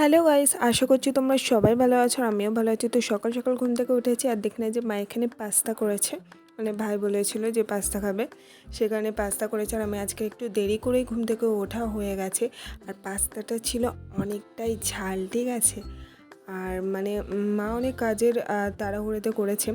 Hello guys, আশা করছি তোমরা সবাই ভালো আছো আর আমিও ভালো আছি। তো সকাল সকাল ঘুম থেকে উঠেছি আর দেখি যে মা এখানে পাস্তা করেছে। মানে ভাই বলেছিল যে পাস্তা খাবে সেখানে পাস্তা করেছে আর আমি আজকে একটু দেরি করেই ঘুম থেকে ওঠা হয়ে গেছে। আর পাস্তাটা ছিল অনেকটাই ঝাল, ঠিক আছে? আর মানে মা অনেক কাজের তাড়াহুড়োতে করেছে।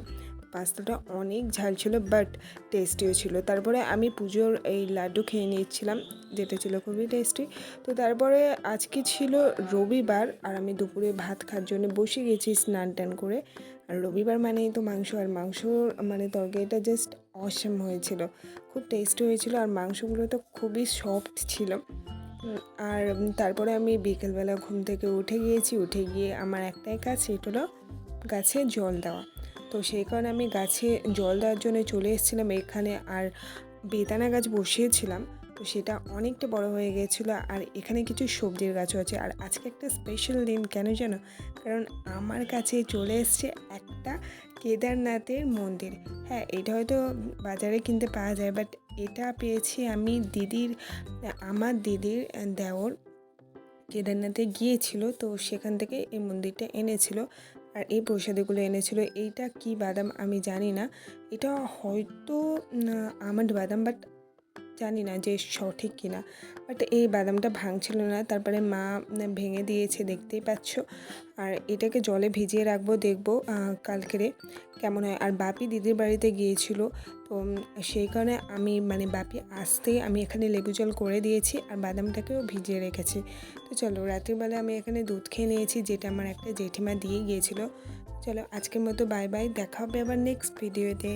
পাস্তাটা অনেক ঝাল ছিল বাট টেস্টিও ছিল। তারপরে আমি পুজোর এই লাড্ডু খেয়ে নিচ্ছিলাম যেটা ছিল খুবই টেস্টি তো তারপরে আজকে ছিল রবিবার, আর আমি দুপুরে ভাত খাওয়ার জন্য বসে গেছি স্নান টান করে। আর রবিবার মানেই তো মাংস, আর মাংস মানে তরকারিটা জাস্ট অসম হয়েছিল। খুব টেস্টি হয়েছিল, আর মাংসগুলো তো খুবই সফট ছিল। আর তারপরে আমি বিকেলবেলা ঘুম থেকে উঠে গিয়েছি, উঠে গিয়ে আমার একটাই কাজ, সেটা হলো গাছে জল দেওয়া। তো সেই কারণে আমি গাছে জল দেওয়ার জন্য চলে এসেছিলাম এখানে আর বেদানা গাছ বসিয়েছিলাম। তো সেটা অনেকটা বড় হয়ে গিয়েছিল আর এখানে কিছু সবজির গাছও আছে। আর আজকে একটা স্পেশাল দিন, কেন জানো? কারণ আমার কাছে চলে এসছে একটা কেদারনাথের মন্দির। হ্যাঁ এটা হয়তো বাজারে কিনতে পাওয়া যায় বাট এটা পেয়েছি আমি দিদির, আমার দিদির দেওর কেদারনাথে গিয়েছিল। তো সেখান থেকে এই মন্দিরটা এনেছিল। আর এই প্রসাদেগুলো এনেছিল। এইটা কি বাদাম আমি জানি না। এটা হয়তো আমন্ড বাদাম বাট জানি না যে সঠিক কিনা বাট এই বাদামটা ভাঙছিল না, তারপরে মা ভেঙে দিয়েছে, দেখতেই পাচ্ছ। আর এটাকে জলে ভিজিয়ে রাখব, দেখব কালকেরে কেমন হয়। আর বাপি দিদির বাড়িতে গিয়েছিল, তো সেই কারণে আমি মানে বাপি আসতেই আমি এখানে লেবু জল করে দিয়েছি আর বাদামটাকেও ভিজিয়ে রেখেছি। তো চলো রাত্রিবেলা আমি এখানে দুধ খেয়ে নিয়েছি, যেটা আমার একটা জেঠিমা দিয়ে গিয়েছিল। চলো, আজকের মতো বাই বাই দেখা হবে আবার নেক্সট ভিডিওতে